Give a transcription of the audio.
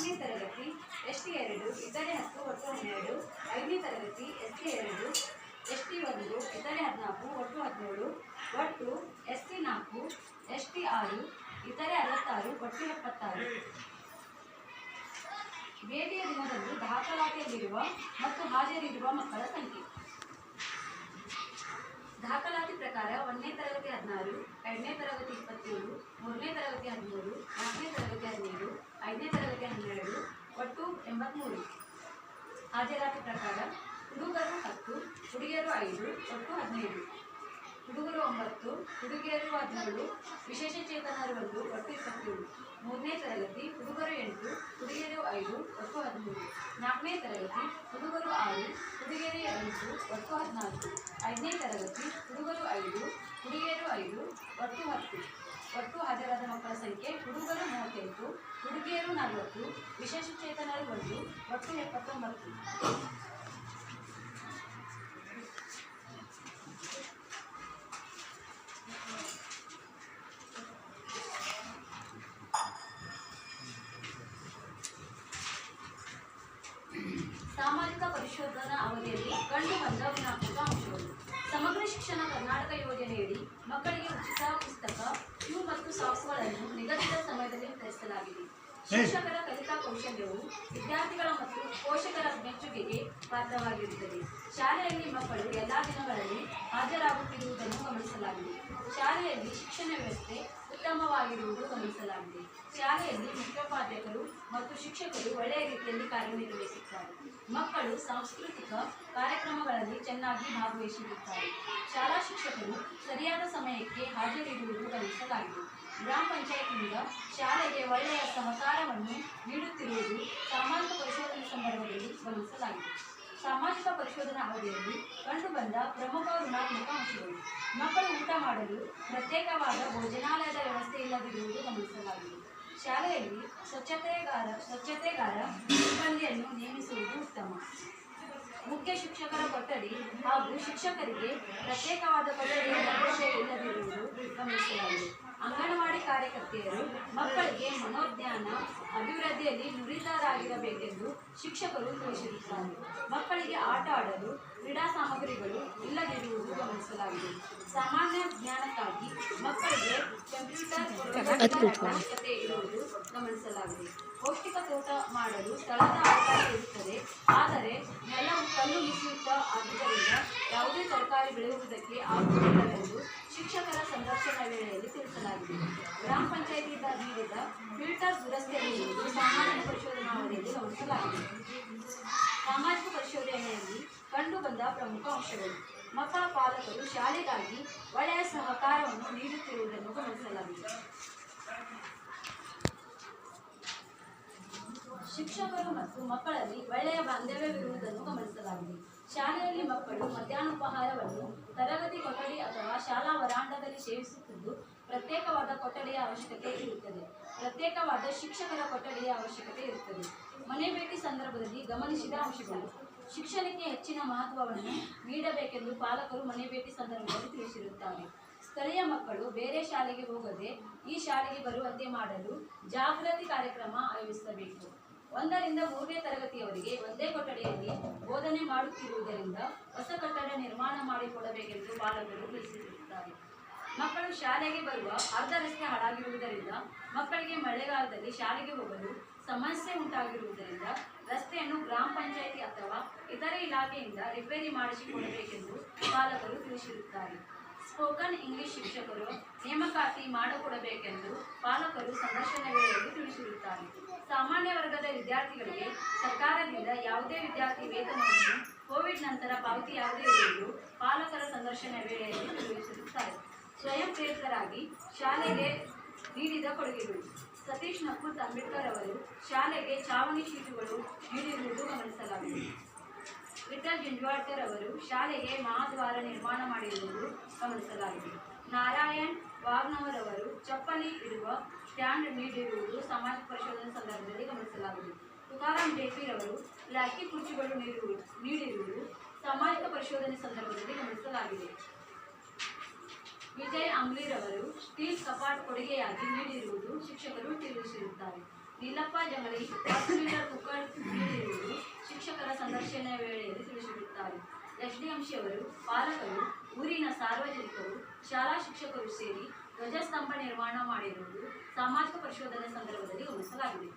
ನಾಲ್ಕನೇ ತರಗತಿ S T ಎರಡು, ಇತರೆ ಹತ್ತು, ಒಟ್ಟು ಹನ್ನೆರಡು, ಐದನೇ ತರಗತಿ ಎಸ್ ಟಿ ಎರಡು ಎಸ್ ಟಿ ಒಂದು, ಇತರೆ ಹದಿನಾಲ್ಕು, ಒಟ್ಟು ಹದಿನೇಳು, ಒಟ್ಟು ಎಸ್ ಟಿ ನಾಲ್ಕು ಎಸ್ ಟಿ ಆರು, ಇತರೆ ಅರವತ್ತಾರು, ಒಟ್ಟು ಎಪ್ಪತ್ತಾರು. ಭೇಟಿಯ ದಿನದಂದು ದಾಖಲಾತಿಯಲ್ಲಿರುವ ಮತ್ತು ಹಾಜರಿರುವ ಮಕ್ಕಳ ಸಂಖ್ಯೆ. ದಾಖಲಾತಿ ಪ್ರಕಾರ ಒಂದನೇ ತರಗತಿ ಹದಿನಾರು, ಎರಡನೇ ತರಗತಿ ಇಪ್ಪತ್ತೇಳು, ಮೂರನೇ ತರಗತಿ ಹದಿಮೂರು, ನಾಲ್ಕನೇ ತರಗತಿ ಹದಿನೇಳು ಐದನೇ ತರಗತಿ ಹನ್ನೆರಡು ಒಟ್ಟು ಎಂಬತ್ತ್ಮೂರು ಹಾಜರಾತಿ ಪ್ರಕಾರ ಹುಡುಗರು ಹತ್ತು, ಹುಡುಗಿಯರು ಐದು, ಒಟ್ಟು ಹದಿನೈದು. ಹುಡುಗರು ಒಂಬತ್ತು, ಹುಡುಗಿಯರು ಹದಿನೇಳು, ವಿಶೇಷ ಚೇತನರು ಒಂದು ಒಟ್ಟು ಇಪ್ಪತ್ತೇಳು. ಮೂರನೇ ತರಗತಿ ಹುಡುಗರು ಎಂಟು, ಹುಡುಗಿಯರು ಐದು, ಒಟ್ಟು ಹದಿಮೂರು. ನಾಲ್ಕನೇ ತರಗತಿ ಹುಡುಗರು ಆರು, ಹುಡುಗಿಯರು ಎಂಟು ಒಟ್ಟು ಹದಿನಾಲ್ಕು. ಐದನೇ ತರಗತಿ ಹುಡುಗರು ಐದು, ಹುಡುಗಿಯರು ಐದು, ಒಟ್ಟು ಹತ್ತು. ಒಟ್ಟು ಹಾಜರಾದ ಮಕ್ಕಳ ಸಂಖ್ಯೆ ಹುಡುಗರು ಮೂವತ್ತೆಂಟು, ಹುಡುಗಿಯರು ನಲವತ್ತು ವಿಶೇಷ ಚೇತನರು ಒಂದು ಒಟ್ಟು ಎಪ್ಪತ್ತೊಂಬತ್ತು. ಸಾಮಾಜಿಕ ಪರಿಶೋಧನಾ ಅವಧಿಯಲ್ಲಿ ಕಂಡು ಬಂದ ಗುಣಾತ್ಮಕ ಅಂಶಗಳು. ಸಮಗ್ರ ಶಿಕ್ಷಣ ಕರ್ನಾಟಕ ಯೋಜನೆಯಡಿ ಮಕ್ಕಳಿಗೆ ಉಚಿತ ಪುಸ್ತಕ ಶೂ ಮತ್ತು ಸಾಕ್ಸ್ಗಳನ್ನು ನಿಗದಿತ ಸಮಯದಲ್ಲಿ ವಿತರಿಸಲಾಗಿದೆ. ಶಿಕ್ಷಕರ ಕಲಿತಾ ಕೌಶಲ್ಯವು ವಿದ್ಯಾರ್ಥಿಗಳ ಮತ್ತು ಪೋಷಕರ ಮೆಚ್ಚುಗೆಗೆ ಪಾತ್ರವಾಗಿರುತ್ತದೆ. ಶಾಲೆಯಲ್ಲಿ ಮಕ್ಕಳು ಎಲ್ಲಾ ದಿನಗಳಲ್ಲಿ ಹಾಜರಾಗುತ್ತಿರುವುದನ್ನು ಗಮನಿಸಲಾಗಿದೆ. ಶಾಲೆಯಲ್ಲಿ ಶಿಕ್ಷಣ ವ್ಯವಸ್ಥೆ ಉತ್ತಮವಾಗಿರುವುದು ಗಮನಿಸಲಾಗಿದೆ. ಶಾಲೆಯಲ್ಲಿ ಮುಖ್ಯೋಪಾಧ್ಯಾಯರು ಮತ್ತು ಶಿಕ್ಷಕರು ಒಳ್ಳೆಯ ರೀತಿಯಲ್ಲಿ ಕಾರ್ಯನಿರ್ವಹಿಸುತ್ತಾರೆ. ಮಕ್ಕಳು ಸಾಂಸ್ಕೃತಿಕ ಕಾರ್ಯಕ್ರಮಗಳಲ್ಲಿ ಚೆನ್ನಾಗಿ ಭಾಗವಹಿಸಿರುತ್ತಾರೆ ಶಾಲಾ ಶಿಕ್ಷಕರು ಸರಿಯಾದ ಸಮಯಕ್ಕೆ ಹಾಜರಿರುವುದು ಗಮನಿಸಲಾಗಿದೆ. ಗ್ರಾಮ ಪಂಚಾಯತ್ನಿಂದ ಶಾಲೆಗೆ ಒಳ್ಳೆಯ ಸಹಕಾರವನ್ನು ನೀಡುತ್ತಿರುವುದು ಸಾಮಾಜಿಕ ಪರಿಶೋಧನೆ ಸಂದರ್ಭದಲ್ಲಿ ಗಮನಿಸಲಾಗಿದೆ. ಸಾಮಾಜಿಕ ಪರಿಶೋಧನಾ ಅವಧಿಯಲ್ಲಿ ಕಂಡುಬಂದ ಪ್ರಮುಖ ಋಣಾತ್ಮಕ ಅಂಶಗಳು. ಮಕ್ಕಳು ಊಟ ಮಾಡಲು ಪ್ರತ್ಯೇಕವಾದ ಭೋಜನಾಲಯದ ವ್ಯವಸ್ಥೆ ಇಲ್ಲದಿರುವುದು ಗಮನಿಸಲಾಗಿದೆ. ಶಾಲೆಯಲ್ಲಿ ಸ್ವಚ್ಛತೆಗಾರ ಸ್ವಚ್ಛತೆಗಾರ ಸಿಬ್ಬಂದಿಯನ್ನು ನೇಮಿಸುವುದು ಉತ್ತಮ. ಮುಖ್ಯ ಶಿಕ್ಷಕರ ಕೊಠಡಿ ಹಾಗೂ ಶಿಕ್ಷಕರಿಗೆ ಪ್ರತ್ಯೇಕವಾದ ಕೊಠಡಿಯ ಅವಶ್ಯ ಇಲ್ಲದಿರುವುದು ಗಮನಿಸಲಾಗಿದೆ. ಅಂಗನವಾಡಿ ಕಾರ್ಯಕರ್ತೆಯರು ಮಕ್ಕಳಿಗೆ ಮನೋಜ್ಞಾನ, ಅಭಿವೃದ್ಧಿಯಲ್ಲಿ ನುರಿತರಾಗಿರಬೇಕೆಂದು ಶಿಕ್ಷಕರು ತಿಳಿಸಿರುತ್ತಾರೆ. ಮಕ್ಕಳಿಗೆ ಆಟ ಆಡಲು, ಕ್ರೀಡಾ ಸಾಮಗ್ರಿಗಳು ಇಲ್ಲದಿರುವುದು ಗಮನಿಸಲಾಗಿದೆ. ಸಾಮಾನ್ಯ ಜ್ಞಾನಕ್ಕಾಗಿ ಮಕ್ಕಳಿಗೆ ಇರುವುದು ಗಮನಿಸಲಾಗಿದೆ ಪೌಷ್ಟಿಕ ತೋಟ ಮಾಡಲು ಸ್ಥಳದ ಅವಕಾಶ ಇರುತ್ತದೆ ಆದರೆ ನೆಲವು ಕಲ್ಲು ಮಿಶ್ರಿತ ಆದ್ದರಿಂದ ಯಾವುದೇ ತರಕಾರಿ ಬೆಳೆಯುವುದಕ್ಕೆ ಆಗುವುದಿಲ್ಲ ಎಂದು ಶಿಕ್ಷಕರ ಸಂದರ್ಶನ ವೇಳೆಯಲ್ಲಿ ತಿಳಿಸಲಾಗಿದೆ ಗ್ರಾಮ ಪಂಚಾಯತಿಯಿಂದ ನೀಡಿದ ಫಿಲ್ಟರ್ ದುರಸ್ತಿಯಲ್ಲಿರುವುದು ಸಾಮಾನ್ಯ ಪರಿಶೋಧನಾ ಅವಧಿಯಲ್ಲಿ ಗಮನಿಸಲಾಗಿದೆ ಸಾಮಾಜಿಕ ಪರಿಶೋಧನೆಯಲ್ಲಿ ಕಂಡುಬಂದ ಪ್ರಮುಖ ಅಂಶಗಳು. ಮಕ್ಕಳ ಪಾಲಕರು ಶಾಲೆಗಾಗಿ ಒಳ್ಳೆಯ ಸಹಕಾರವನ್ನು ನೀಡುತ್ತಿರುವುದನ್ನು ಗಮನಿಸಲಾಗಿದೆ. ಶಿಕ್ಷಕರು ಮತ್ತು ಮಕ್ಕಳಲ್ಲಿ ಒಳ್ಳೆಯ ಬಾಂಧವ್ಯವಿರುವುದನ್ನು ಗಮನಿಸಲಾಗಿದೆ. ಶಾಲೆಯಲ್ಲಿ ಮಕ್ಕಳು ಮಧ್ಯಾಹ್ನೋಪಹಾರವನ್ನು ತರಗತಿ ಕೊಠಡಿ ಅಥವಾ ಶಾಲಾ ವರಾಂಡದಲ್ಲಿ ಸೇವಿಸುತ್ತಿದ್ದು ಪ್ರತ್ಯೇಕವಾದ ಕೊಠಡಿಯ ಅವಶ್ಯಕತೆ ಇರುತ್ತದೆ. ಪ್ರತ್ಯೇಕವಾದ ಶಿಕ್ಷಕರ ಕೊಠಡಿಯ ಅವಶ್ಯಕತೆ ಇರುತ್ತದೆ. ಮನೆ ಭೇಟಿ ಸಂದರ್ಭದಲ್ಲಿ ಗಮನಿಸಿದ ಅಂಶಗಳು. ಶಿಕ್ಷಣಕ್ಕೆ ಹೆಚ್ಚಿನ ಮಹತ್ವವನ್ನು ನೀಡಬೇಕೆಂದು ಪಾಲಕರು ಮನೆ ಭೇಟಿ ಸಂದರ್ಭದಲ್ಲಿ ತಿಳಿಸಿರುತ್ತಾರೆ. ಸ್ಥಳೀಯ ಮಕ್ಕಳು ಬೇರೆ ಶಾಲೆಗೆ ಹೋಗದೆ ಈ ಶಾಲೆಗೆ ಬರುವಂತೆ ಮಾಡಲು ಜಾಗೃತಿ ಕಾರ್ಯಕ್ರಮ ಆಯೋಜಿಸಬೇಕು. ಒಂದರಿಂದ ಮೂರನೇ ತರಗತಿಯವರಿಗೆ ಒಂದೇ ಕೊಠಡಿಯಲ್ಲಿ ಬೋಧನೆ ಮಾಡುತ್ತಿರುವುದರಿಂದ ಹೊಸ ಕಟ್ಟಡ ನಿರ್ಮಾಣ ಮಾಡಿಕೊಡಬೇಕೆಂದು ಪಾಲಕರು ತಿಳಿಸಿರುತ್ತಾರೆ. ಮಕ್ಕಳು ಶಾಲೆಗೆ ಬರುವ ಅರ್ಧ ರಸ್ತೆ ಹಾಳಾಗಿರುವುದರಿಂದ ಮಕ್ಕಳಿಗೆ ಮಳೆಗಾಲದಲ್ಲಿ ಶಾಲೆಗೆ ಹೋಗಲು ಸಮಸ್ಯೆ ಉಂಟಾಗಿರುವುದರಿಂದ ರಸ್ತೆಯನ್ನು ಗ್ರಾಮ ಪಂಚಾಯಿತಿ ಅಥವಾ ಇತರೆ ಇಲಾಖೆಯಿಂದ ರಿಪೇರಿ ಮಾಡಿಸಿಕೊಡಬೇಕೆಂದು ಪಾಲಕರು ತಿಳಿಸಿರುತ್ತಾರೆ. ಸ್ಪೋಕನ್ ಇಂಗ್ಲಿಷ್ ಶಿಕ್ಷಕರು ನೇಮಕಾತಿ ಮಾಡಿಕೊಡಬೇಕೆಂದು ಪಾಲಕರು ಸಂದರ್ಶನ ವೇಳೆಯಲ್ಲಿ ತಿಳಿಸಿರುತ್ತಾರೆ. ಸಾಮಾನ್ಯ ವರ್ಗದ ವಿದ್ಯಾರ್ಥಿಗಳಿಗೆ ಸರ್ಕಾರದಿಂದ ಯಾವುದೇ ವಿದ್ಯಾರ್ಥಿ ವೇತನವನ್ನು ಕೋವಿಡ್ ನಂತರ ಪಾವತಿಯಾಗದೇ ಇರುವುದು ಪಾಲಕರ ಸಂದರ್ಶನ ವೇಳೆಯಲ್ಲಿ ತಿಳಿಸಿರುತ್ತಾರೆ ಸ್ವಯಂ ಪ್ರೇರಿತರಾಗಿ ಶಾಲೆಗೆ ನೀಡಿದ ಕೊಡುಗೆಗಳು. ಸತೀಶ್ ನಕುತ್ ಅಂಬೇಡ್ಕರ್ ಅವರು ಶಾಲೆಗೆ ಚಾವಣಿ ಶೀಟುಗಳು ಗಮನಿಸಲಾಗಿದೆ ವಿಠಲ್ ಅವರು ಶಾಲೆಗೆ ಮಹಾದ್ವಾರ ನಿರ್ಮಾಣ ಮಾಡಿರುವುದು ಗಮನಿಸಲಾಗಿದೆ. ನಾರಾಯಣ್ ವಾಗ್ನವರವರು ಚಪ್ಪಲಿ ಇರುವ ಸ್ಟ್ಯಾಂಡ್ ನೀಡಿರುವುದು ಸಮಾಜ ಪರಿಶೋಧನೆ ಸಂದರ್ಭದಲ್ಲಿ ಗಮನಿಸಲಾಗಿದೆ ತುಕಾರಾಂ ಜೇಪಿರವರು ಲಕ್ಕಿ ಕುರ್ಚಿಗಳು ನೀಡಿರುವುದು ಸಾಮಾಜಿಕ ಪರಿಶೋಧನೆ ಸಂದರ್ಭದಲ್ಲಿ ಗಮನಿಸಲಾಗಿದೆ. ವಿಜಯ್ ಅಂಬ್ಲಿರವರು ಸ್ಟೀಲ್ ಕಪಾಟ್ ಕೊಡುಗೆಯಾಗಿ ನೀಡಿರುವುದು ಶಿಕ್ಷಕರು ತಿಳಿಸಿರುತ್ತಾರೆ. ನೀಲಪ್ಪ ಜಂಗಲಿ ಕುಕ್ಕರ್ ನೀಡಿರುವುದು ಸಂದರ್ಶನ ವೇಳೆಯಲ್ಲಿ ತಿಳಿಸಿರುತ್ತಾರೆ ಎಸ್ಡಿಎಂಸಿ ಅವರು ಪಾಲಕರು, ಊರಿನ ಸಾರ್ವಜನಿಕರು, ಶಾಲಾ ಶಿಕ್ಷಕರು ಸೇರಿ ಧ್ವಜಸ್ತಂಭ ನಿರ್ಮಾಣ ಮಾಡಿರುವುದು ಸಾಮಾಜಿಕ ಪರಿಶೋಧನೆ ಸಂದರ್ಭದಲ್ಲಿ ಗಮನಿಸಲಾಗಿದೆ.